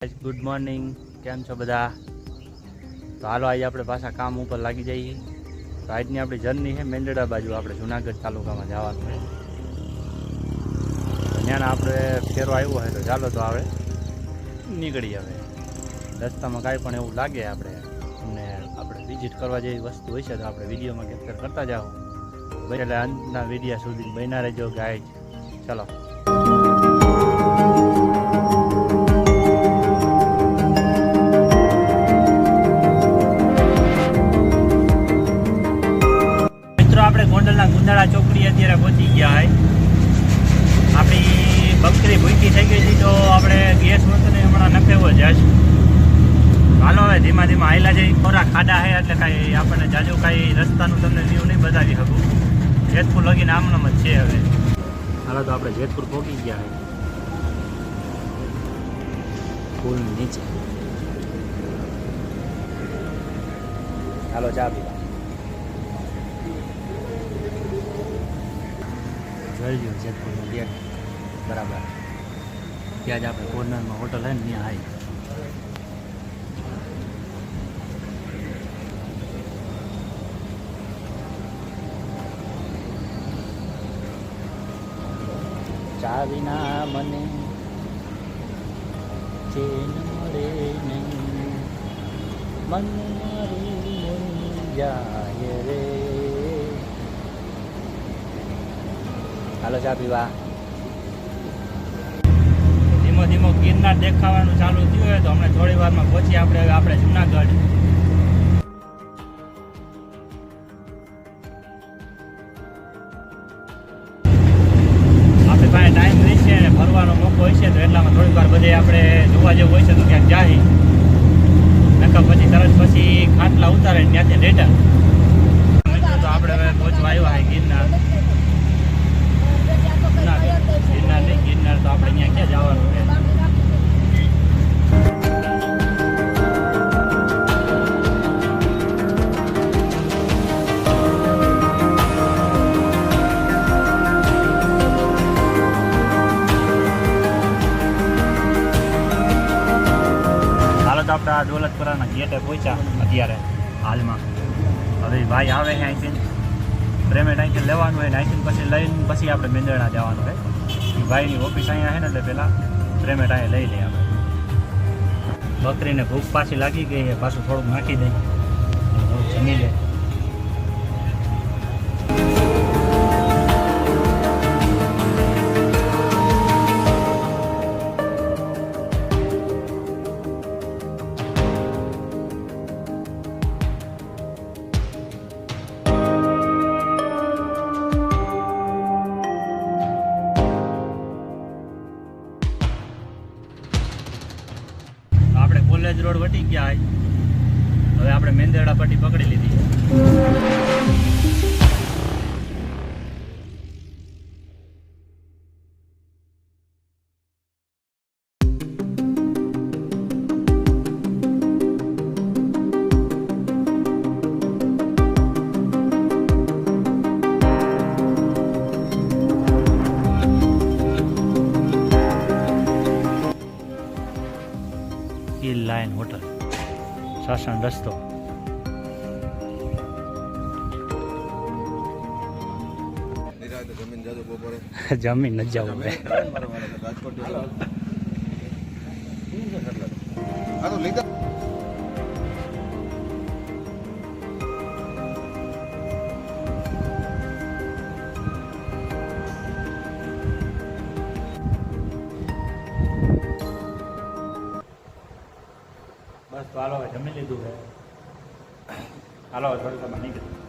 Good morning કેમ છો બધા? તો હાલો, આજે આપણે પાછા કામ ઉપર લાગી જઈએ. તો આજની આપણી જર્ની છે મેંદડા બાજુ, આપણે જુનાગઢ તાલુકામાં જવાનું છે. ત્યાં આપણે ફેરો આવ્યો હોય તો ચાલો તો આવે નીકળી આવે રસ્તામાં કાંઈ પણ એવું લાગે આપણે અને આપણે વિઝિટ કરવા જેવી વસ્તુ હોય છે તો આપણે વિડીયોમાં કેપ્ચર કરતા જાઓ. એટલે અંતના વિડીયા સુધી બન્યા રહેજો ગાઈડ ચલો. બકરી ભૂકી થઈ ગઈ હતી, તો આપણે ગેસ વસ્તુને હમણાં નખેવો જશ હાલો હવે ધીમા ધીમા આયલા જઈ ખોરાક ખાડા છે એટલે કાંઈ આપણને જાજુ કાંઈ રસ્તાનું તમને વ્યૂ નહીં બતાવી શકું. જેતપુર લગીને આમનામ જ છે હવે. હાલો તો આપણે જેતપુર પહોંચી ગયા પુલ નીચે. હાલો ચા પીવા જોઈ લ્યો જેતપુરનો ગેટ બરાબર. ત્યાં જ આપણે કોર્નરમાં હોટલ હે ને, ત્યાં આવી ચા વિના મને ચેન મળે નહીં. મન મારું જાય રે. હાલો ચા પીવા. ધીમો ધીમો ગિરનાર દેખાવાનું ચાલુ થયું તો હમણાં થોડી વારમાં પહોંચી આપણે આપણે જુનાગઢ. આપણે પાસે ટાઈમ રહેશે અને ફરવાનો મોકો હોય છે તો એટલામાં થોડીક વાર બધે આપણે જોવા જેવું હોય છે તો ક્યાંક જાય. નકર પછી તરત પછી ખાટલા ઉતારે ત્યાંથી રિટર્ન. તો આપણે હવે પહોંચવા આવ્યા ગિરનાર. આપણે દોલતપુરાના ગેટે પહોંચ્યા અત્યારે હાલમાં. હવે ભાઈ આવે છે અહીંથી. પેમેન્ટ અહીંથી લેવાનું હોય ને અહીંથી પછી લઈને પછી આપણે મેંદરણા જવાનું હોય. ભાઈની ઓફિસ અહીંયા છે ને એટલે પહેલાં પેમેન્ટ અહીંયા લઈ લઈએ આપણે. બકરીને ભૂખ પાછી લાગી ગઈ છે, પાછું થોડુંક નાખી દઈ જમી લે. ગયા હવે આપણે મેંદરડા પટ્ટી પકડી લીધી સાસણ રસ્તો નિરાતે જમીન જાજો બપોરે જમીન. ન જવું. ભાઈ રાજકોટ બસ તો હાલો જમી લીધું છે. હાલો થોડું તમે નીકળી